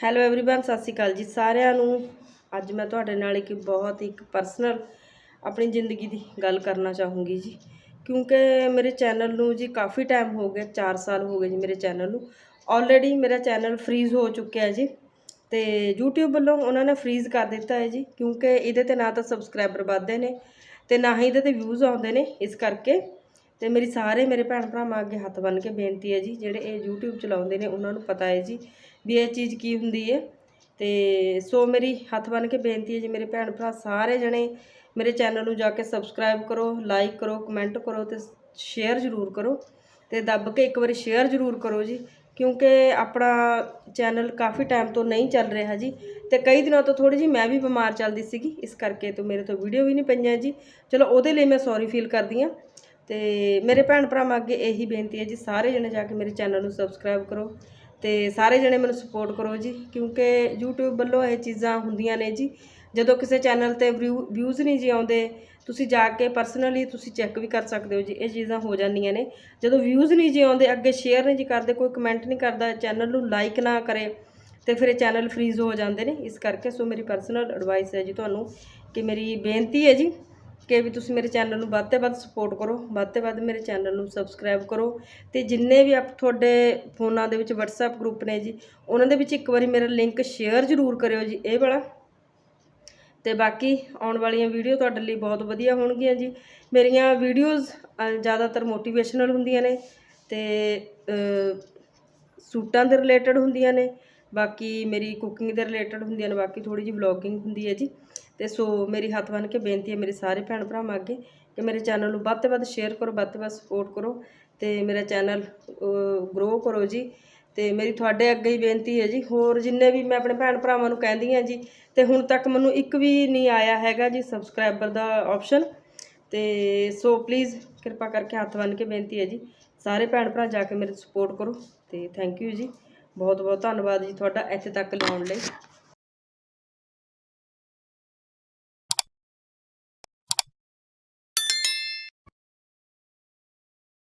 Hello everyone ਸਤਿ ਸ਼੍ਰੀ ਅਕਾਲ ਜੀ ਸਾਰਿਆਂ ਨੂੰ ਅੱਜ ਮੈਂ ਤੁਹਾਡੇ ਨਾਲ ਇੱਕ ਬਹੁਤ ਹੀ ਇੱਕ ਪਰਸਨਲ ਆਪਣੀ ਜ਼ਿੰਦਗੀ ਦੀ ਗੱਲ ਕਰਨਾ ਚਾਹੂੰਗੀ ਜੀ ਕਿਉਂਕਿ ਮੇਰੇ ਚੈਨਲ ਨੂੰ ਜੀ ਕਾਫੀ ਟਾਈਮ ਹੋ ਗਿਆ 4 ਸਾਲ ਹੋ ਗਏ ਜੀ ਮੇਰੇ ਚੈਨਲ ਨੂੰ ਆਲਰੇਡੀ ਮੇਰਾ ਚੈਨਲ ਫ੍ਰੀਜ਼ ਹੋ ਚੁੱਕਿਆ ਹੈ ਜੀ ਤੇ YouTube ਵੱਲੋਂ ਉਹਨਾਂ ਨੇ ਫ੍ਰੀਜ਼ ਕਰ ਦਿੱਤਾ ਹੈ ਜੀ ਕਿਉਂਕਿ ਇਹਦੇ ਤੇ ਨਾ ਤਾਂ ਸਬਸਕ੍ਰਾਈਬਰ ਵੱਧਦੇ ਨੇ ਤੇ ਨਾ ਹੀ ਇਹਦੇ ਤੇ ਵਿਊਜ਼ ਆਉਂਦੇ ਨੇ ਇਸ ਕਰਕੇ ਤੇ ਮੇਰੀ ਸਾਰੇ ਮੇਰੇ ਭੈਣ ਭਰਾਵਾਂ ਅੱਗੇ ਹੱਥ ਬੰਨ ਕੇ ਬੇਨਤੀ ਹੈ ਜੀ, ਜਿਹੜੇ ਇਹ YouTube ਚਲਾਉਂਦੇ ਨੇ, ਉਹਨਾਂ ਨੂੰ ਪਤਾ ਹੈ ਜੀ ਵੀ ਇਹ ਚੀਜ਼ ਕੀ ਹੁੰਦੀ ਹੈ। ਤੇ ਸੋ ਮੇਰੀ ਹੱਥ ਬੰਨ ਕੇ ਬੇਨਤੀ ਹੈ ਜੀ, ਮੇਰੇ ਭੈਣ ਭਰਾ ਸਾਰੇ ਜਣੇ ਮੇਰੇ ਚੈਨਲ ਨੂੰ ਜਾ ਕੇ ਸਬਸਕ੍ਰਾਈਬ ਕਰੋ ਲਾਈਕ ਕਰੋ ਕਮੈਂਟ ਕਰੋ ਤੇ ਸ਼ੇਅਰ ਜ਼ਰੂਰ ਕਰੋ ਤੇ ਦੱਬ ਕੇ ਇੱਕ ਵਾਰੀ ਸ਼ੇਅਰ ਜ਼ਰੂਰ ਕਰੋ ਜੀ, ਕਿਉਂਕਿ ਆਪਣਾ ਚੈਨਲ ਕਾਫੀ ਟਾਈਮ ਤੋਂ ਨਹੀਂ ਚੱਲ ਰਿਹਾ ਜੀ ਤੇ ਕਈ ਦਿਨਾਂ ਤੋਂ ਥੋੜੀ ਜੀ ਮੈਂ ਵੀ ਬਿਮਾਰ ਚੱਲਦੀ ਸੀਗੀ, ਇਸ ਕਰਕੇ ਤੋਂ ਮੇਰੇ ਤੋਂ ਵੀਡੀਓ ਵੀ ਨਹੀਂ ਪਈਆਂ ਜੀ। ਚਲੋ ਉਹਦੇ ਲਈ ਮੈਂ ਸੌਰੀ ਫੀਲ ਕਰਦੀ ਹਾਂ। ਤੇ ਮੇਰੇ ਭੈਣ ਭਰਾਵਾਂ ਅੱਗੇ ਇਹੀ ਬੇਨਤੀ ਹੈ ਜੀ, ਸਾਰੇ ਜਣੇ ਜਾ ਕੇ ਮੇਰੇ ਚੈਨਲ ਨੂੰ ਸਬਸਕ੍ਰਾਈਬ ਕਰੋ ਤੇ ਸਾਰੇ ਜਣੇ ਮੈਨੂੰ ਸਪੋਰਟ ਕਰੋ ਜੀ, ਕਿਉਂਕਿ YouTube ਵੱਲੋਂ ਇਹ ਚੀਜ਼ਾਂ ਹੁੰਦੀਆਂ ਨੇ ਜੀ। ਜਦੋਂ ਕਿਸੇ ਚੈਨਲ ਤੇ ਵਿਊਜ਼ ਨਹੀਂ ਜੀ ਆਉਂਦੇ, ਤੁਸੀਂ ਜਾ ਕੇ ਪਰਸਨਲੀ ਤੁਸੀਂ ਚੈੱਕ ਵੀ ਕਰ ਸਕਦੇ ਹੋ ਜੀ, ਇਹ ਚੀਜ਼ਾਂ ਹੋ ਜਾਂਦੀਆਂ ਨੇ। ਜਦੋਂ ਵਿਊਜ਼ ਨਹੀਂ ਜੀ ਆਉਂਦੇ, ਅੱਗੇ ਸ਼ੇਅਰ ਨਹੀਂ ਜੀ ਕਰਦੇ, ਕੋਈ ਕਮੈਂਟ ਨਹੀਂ ਕਰਦਾ ਚੈਨਲ ਨੂੰ ਲਾਈਕ ਨਾ ਕਰੇ, ਤੇ ਫਿਰ ਇਹ ਚੈਨਲ ਫ੍ਰੀਜ਼ ਹੋ ਜਾਂਦੇ ਨੇ। ਇਸ ਕਰਕੇ ਸੋ ਮੇਰੀ ਪਰਸਨਲ ਐਡਵਾਈਸ ਹੈ ਜੀ ਤੁਹਾਨੂੰ ਕਿ ਮੇਰੀ ਬੇਨਤੀ ਹੈ ਜੀ ਕਿ ਵੀ ਤੁਸੀਂ ਮੇਰੇ ਚੈਨਲ ਨੂੰ ਵੱਧ ਤੋਂ ਵੱਧ ਸਪੋਰਟ ਕਰੋ, ਵੱਧ ਤੋਂ ਵੱਧ ਮੇਰੇ ਚੈਨਲ ਨੂੰ ਸਬਸਕ੍ਰਾਈਬ ਕਰੋ ਤੇ ਜਿੰਨੇ ਵੀ ਆਪ ਤੁਹਾਡੇ ਫੋਨਾਂ ਦੇ ਵਿੱਚ WhatsApp ਗਰੁੱਪ ਨੇ ਜੀ, ਉਹਨਾਂ ਦੇ ਵਿੱਚ ਇੱਕ ਵਾਰੀ ਮੇਰਾ ਲਿੰਕ ਸ਼ੇਅਰ ਜ਼ਰੂਰ ਕਰਿਓ ਜੀ, ਇਹ ਵਾਲਾ। ਤੇ ਬਾਕੀ ਆਉਣ ਵਾਲੀਆਂ ਵੀਡੀਓ ਤੁਹਾਡੇ ਲਈ ਬਹੁਤ ਵਧੀਆ ਹੋਣਗੀਆਂ ਜੀ। ਮੇਰੀਆਂ ਵੀਡੀਓਜ਼ ਜ਼ਿਆਦਾਤਰ ਮੋਟੀਵੇਸ਼ਨਲ ਹੁੰਦੀਆਂ ਨੇ ਤੇ ਸੂਟਾਂ ਦੇ ਰਿਲੇਟਡ ਹੁੰਦੀਆਂ ਨੇ। ਬਾਕੀ ਮੇਰੀ ਕੁਕਿੰਗ ਦੇ ਰਿਲੇਟਡ ਹੁੰਦੀਆਂ ਨੇ, ਬਾਕੀ ਥੋੜੀ ਜਿਹੀ ਵਲੌਗਿੰਗ ਹੁੰਦੀ ਹੈ ਜੀ। ਤੇ ਸੋ ਮੇਰੀ ਹੱਥ ਬੰਨ੍ਹ ਕੇ ਬੇਨਤੀ ਹੈ ਮੇਰੇ ਸਾਰੇ ਭੈਣ ਭਰਾਵਾਂ ਅੱਗੇ ਕਿ ਮੇਰੇ ਚੈਨਲ ਨੂੰ ਵੱਧ ਤੋਂ ਵੱਧ ਸ਼ੇਅਰ ਕਰੋ, ਵੱਧ ਤੋਂ ਵੱਧ ਸਪੋਰਟ ਕਰੋ ਤੇ ਮੇਰਾ ਚੈਨਲ ਗਰੋ ਕਰੋ ਜੀ। ਤੇ ਮੇਰੀ ਤੁਹਾਡੇ ਅੱਗੇ ਹੀ ਬੇਨਤੀ ਹੈ ਜੀ। ਹੋਰ ਜਿੰਨੇ ਵੀ ਮੈਂ ਆਪਣੇ ਭੈਣ ਭਰਾਵਾਂ ਨੂੰ ਕਹਿੰਦੀ ਹਾਂ ਜੀ, ਤੇ ਹੁਣ ਤੱਕ ਮੈਨੂੰ ਇੱਕ ਵੀ ਨਹੀਂ ਆਇਆ ਹੈਗਾ ਜੀ ਸਬਸਕ੍ਰਾਈਬਰ ਦਾ ਆਪਸ਼ਨ ਤੇ ਸੋ ਪਲੀਜ਼ ਕਿਰਪਾ ਕਰਕੇ ਹੱਥ ਬੰਨ੍ਹ ਕੇ ਬੇਨਤੀ ਹੈ ਜੀ। ਸਾਰੇ ਭੈਣ ਭਰਾ ਜਾ ਕੇ ਮੇਰੇ ਸਪੋਰਟ ਕਰੋ ਤੇ ਥੈਂਕ ਯੂ ਜੀ। ਬਹੁਤ ਬਹੁਤ ਧੰਨਵਾਦ ਜੀ ਤੁਹਾਡਾ ਇੱਥੇ ਤੱਕ ਲਾਉਣ ਲਈ।